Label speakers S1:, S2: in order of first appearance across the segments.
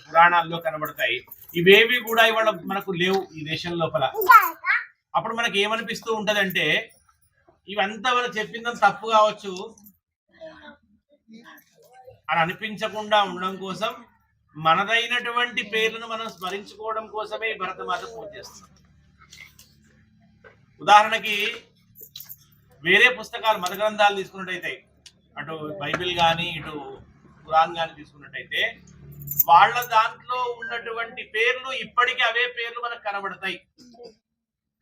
S1: మనకు పురాణాల్లో కనబడతాయి. ఇవేవి కూడా ఇవాళ మనకు లేవు ఈ దేశం లోపల. అప్పుడు మనకి ఏమనిపిస్తూ ఉంటదంటే ఇవంతా మనం చెప్పిందని తప్పు కావచ్చు అని అనిపించకుండా ఉండడం కోసం మనదైనటువంటి పేర్లను మనం స్మరించుకోవడం కోసమే భరతమాత పూజ చేస్తాం ఉదాహరణకి వేరే పుస్తకాలు మత గ్రంథాలు తీసుకున్నట్టయితే అటు బైబిల్ కానీ ఇటు ఖురాన్ కానీ తీసుకున్నట్టయితే వాళ్ళ దాంట్లో ఉన్నటువంటి పేర్లు ఇప్పటికీ అవే పేర్లు మనకు కనబడతాయి.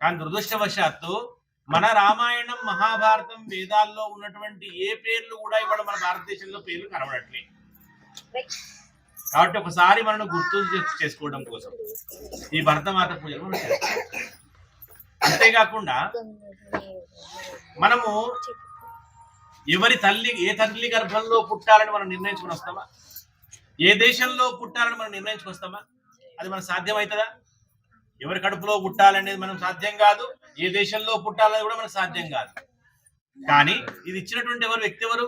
S1: కానీ దురదృష్టవశాత్తు మన రామాయణం మహాభారతం వేదాల్లో ఉన్నటువంటి ఏ పేర్లు కూడా ఇవాళ మన భారతదేశంలో పేర్లు కనబడట్లేదు కాబట్టి ఒకసారి మనం గుర్తు చేసుకోవడం కోసం ఈ భరతమాత పూజలు మనం చేస్తాం. అంతేకాకుండా మనము ఎవరి తల్లి ఏ తల్లి గర్భంలో పుట్టాలని మనం నిర్ణయించుకుని వస్తామా? ఏ దేశంలో పుట్టాలని మనం నిర్ణయించుకొస్తామా అది మనకు సాధ్యమవుతుందా ఎవరి కడుపులో పుట్టాలనేది మనం సాధ్యం కాదు. ఏ దేశంలో పుట్టాలని కూడా మనకు సాధ్యం కాదు. కానీ ఇది ఇచ్చినటువంటి ఎవరు? వ్యక్తి ఎవరు?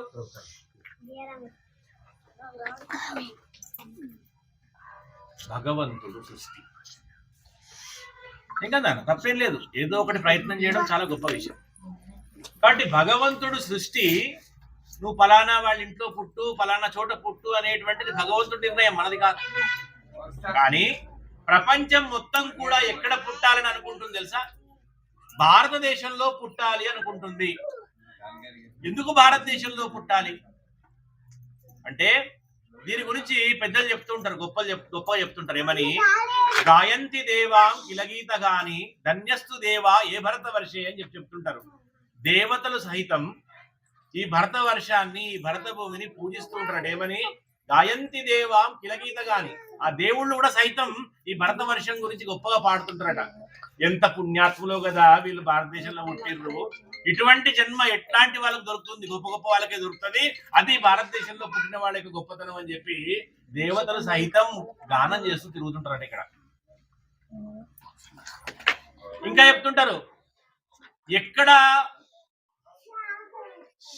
S1: భగవంతుడు సృష్టి. ఇంకా దాని తప్పేం లేదు. ఏదో ఒకటి ప్రయత్నం చేయడం చాలా గొప్ప విషయం. కాబట్టి భగవంతుడు సృష్టి నువ్వు పలానా వాళ్ళ ఇంట్లో పుట్టు పలానా చోట పుట్టు అనేటువంటిది భగవంతుడి నిర్ణయం మనది కాదు. కానీ ప్రపంచం మొత్తం కూడా ఎక్కడ పుట్టాలని అనుకుంటుంది తెలుసా? భారతదేశంలో పుట్టాలి అనుకుంటుంది. ఎందుకు భారతదేశంలో పుట్టాలి? అంటే దీని గురించి పెద్దలు చెప్తుంటారు గొప్పలు చెప్ గొప్ప చెప్తుంటారు. ఏమని? గాయంతి దేవాం కిలగీత గాని ధన్యస్తు దేవా ఏ భరత వర్షే అని చెప్పి చెప్తుంటారు. దేవతలు సహితం ఈ భరత వర్షాన్ని ఈ భరత భూమిని పూజిస్తూ ఏమని? గాయంతి దేవాం కిలగీత గాని ఆ దేవుళ్ళు కూడా సైతం ఈ భరత వర్షం గురించి గొప్పగా పాడుతుంటారట. ఎంత పుణ్యాత్ములో కదా వీళ్ళు భారతదేశంలో పుట్టిర్రు. ఇటువంటి జన్మ ఎట్లాంటి వాళ్ళకి దొరుకుతుంది? గొప్ప గొప్ప వాళ్ళకే దొరుకుతుంది. అది భారతదేశంలో పుట్టిన వాళ్ళకి గొప్పతనం అని చెప్పి దేవతలు సైతం గానం చేస్తూ తిరుగుతుంటారట ఇక్కడ. ఇంకా చెప్తుంటారు ఎక్కడ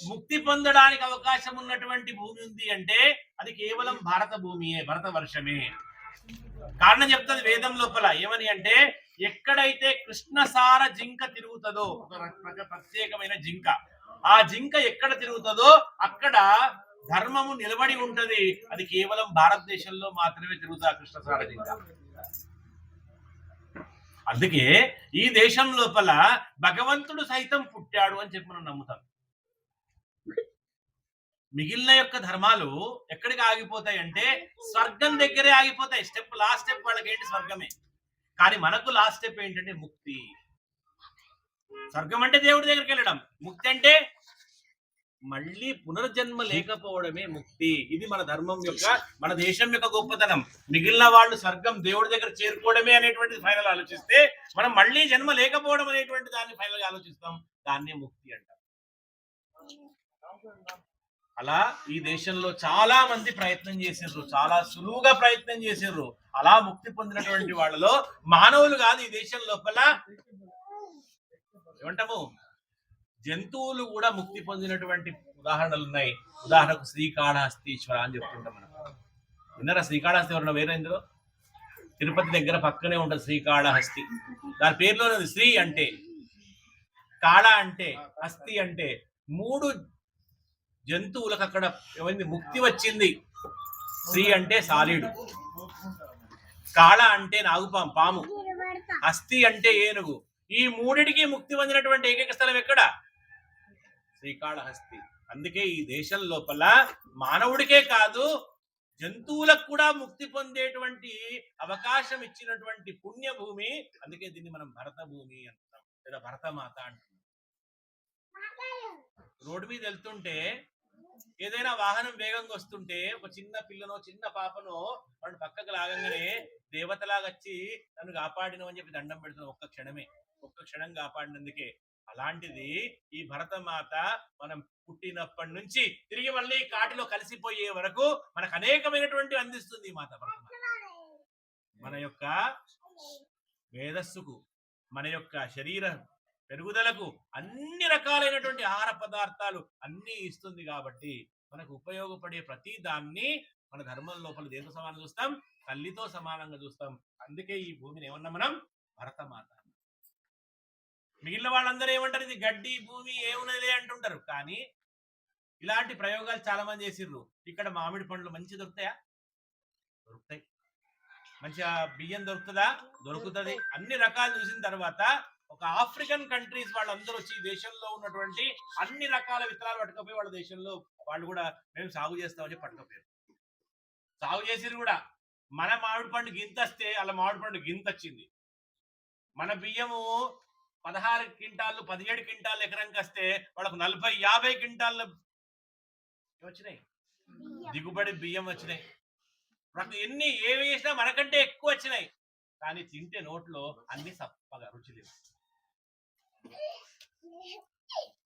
S1: ముక్తి పొందడానికి అవకాశం ఉన్నటువంటి భూమి ఉంది అంటే అది కేవలం భారత భూమియే భరత వర్షమే. కారణం చెప్తుంది వేదం లోపల. ఏమని అంటే ఎక్కడైతే కృష్ణసార జింక తిరుగుతుందో ఒక ప్రత్యేకమైన జింక ఆ జింక ఎక్కడ తిరుగుతుందో అక్కడ ధర్మము నిలబడి ఉంటది. అది కేవలం భారతదేశంలో మాత్రమే తిరుగుతా కృష్ణసార జింక. అందుకే ఈ దేశం లోపల భగవంతుడు సైతం పుట్టాడు అని చెప్పి మనం నమ్ముతాం. మిగిలిన యొక్క ధర్మాలు ఎక్కడికి ఆగిపోతాయి అంటే స్వర్గం దగ్గరే ఆగిపోతాయి. స్టెప్ లాస్ట్ స్టెప్ వాళ్ళకి ఏంటి స్వర్గమే. కానీ మనకు లాస్ట్ స్టెప్ ఏంటంటే ముక్తి. స్వర్గం అంటే దేవుడి దగ్గరికి వెళ్ళడం. ముక్తి అంటే మళ్ళీ పునర్జన్మ లేకపోవడమే ముక్తి. ఇది మన ధర్మం యొక్క మన దేశం యొక్క గొప్పతనం. మిగిలిన వాళ్ళు స్వర్గం దేవుడి దగ్గర చేరుకోవడమే అనేటువంటిది ఫైనల్ ఆలోచిస్తే మనం మళ్ళీ జన్మ లేకపోవడం అనేటువంటి దాన్ని ఫైనల్ ఆలోచిస్తాం. దాన్నే ముక్తి అంటాం. అలా ఈ దేశంలో చాలా మంది ప్రయత్నం చేసారు చాలా సులువుగా ప్రయత్నం చేసారు అలా ముక్తి పొందినటువంటి వాళ్ళలో మానవులు కాదు ఈ దేశం లోపల. ఏమంటాము? జంతువులు కూడా ముక్తి పొందినటువంటి ఉదాహరణలు ఉన్నాయి. ఉదాహరణకు శ్రీకాళహస్తీశ్వర అని చెప్తుంటాం మనం. విన్నారా? శ్రీకాళహస్తి ఎవరన్నా వేరే ఇందులో? తిరుపతి దగ్గర పక్కనే ఉంటుంది శ్రీకాళహస్తి. దాని పేరులోనే శ్రీ అంటే కాళ అంటే హస్తి అంటే మూడు జంతువులకు అక్కడ ఏమైంది? ముక్తి వచ్చింది. శ్రీ అంటే సాలీడు కాళ అంటే నాగుపాం పాము. హస్తి అంటే ఏనుగు. ఈ మూడిటికి ముక్తి పొందినటువంటి ఏకైక స్థలం ఎక్కడ? శ్రీకాళహస్తి. అందుకే ఈ దేశం లోపల మానవుడికే కాదు జంతువులకు కూడా ముక్తి పొందేటువంటి అవకాశం ఇచ్చినటువంటి పుణ్యభూమి అందుకే దీన్ని మనం భరత భూమి అంటాం. లేదా భరతమాత అంటున్నాం రోడ్డు మీద వెళ్తుంటే ఏదైనా వాహనం వేగంగా వస్తుంటే ఒక చిన్న పిల్లనో చిన్న పాపనో వాడు పక్కకు లాగంగానే దేవతలాగా వచ్చి నన్ను కాపాడిన అని చెప్పి దండం పెడుతున్న ఒక్క క్షణమే. ఒక్క క్షణం కాపాడినందుకే. అలాంటిది ఈ భరతమాత మనం పుట్టినప్పటి నుంచి తిరిగి మళ్ళీ కాటిలో కలిసిపోయే వరకు మనకు అనేకమైనటువంటి అందిస్తుంది ఈ మాత భరతమాత. మన యొక్క మేధస్సుకు మన యొక్క శరీర పెరుగుదలకు అన్ని రకాలైనటువంటి ఆహార పదార్థాలు అన్ని ఇస్తుంది కాబట్టి మనకు ఉపయోగపడే ప్రతి దాన్ని మన ధర్మం లోపల దేంతో సమానం చూస్తాం? తల్లితో సమానంగా చూస్తాం. అందుకే ఈ భూమిని ఏమన్నా మనం? భరతమాత. మిగిలిన వాళ్ళందరూ ఏమంటారు? ఇది గడ్డి భూమి ఏమున్నదిలే అంటుంటారు. కానీ ఇలాంటి ప్రయోగాలు చాలా మంది చేసిర్రు. ఇక్కడ మామిడి పండ్లు మంచి దొరుకుతాయా? దొరుకుతాయి. మంచిగా బియ్యం దొరుకుతుందా? దొరుకుతుంది. అన్ని రకాలు చూసిన తర్వాత ఒక ఆఫ్రికన్ కంట్రీస్ వాళ్ళందరూ వచ్చి ఈ దేశంలో ఉన్నటువంటి అన్ని రకాల విత్తనాలు పట్టుకపోయి వాళ్ళ దేశంలో వాళ్ళు కూడా మేము సాగు చేస్తామని చెప్పి పట్టుకపోయారు. సాగు చేసిరు కూడా. మన మామిడి పండు గింత వస్తే అలా మామిడి పండు గింత వచ్చింది. మన బియ్యము పదహారు క్వింటాళ్ళు పదిహేడు క్వింటాళ్ళు ఎకరానికి వస్తే వాళ్ళకు నలభై యాభై క్వింటాళ్ళు వచ్చినాయి. దిగుబడి బియ్యం వచ్చినాయి. మనకు ఎన్ని ఏమి వేసినా మనకంటే ఎక్కువ వచ్చినాయి. కానీ తింటే నోట్లో అన్ని సప్పగా రుచి లేదు.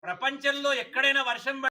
S1: ప్రపంచంలో ఎక్కడైనా వర్షం పడి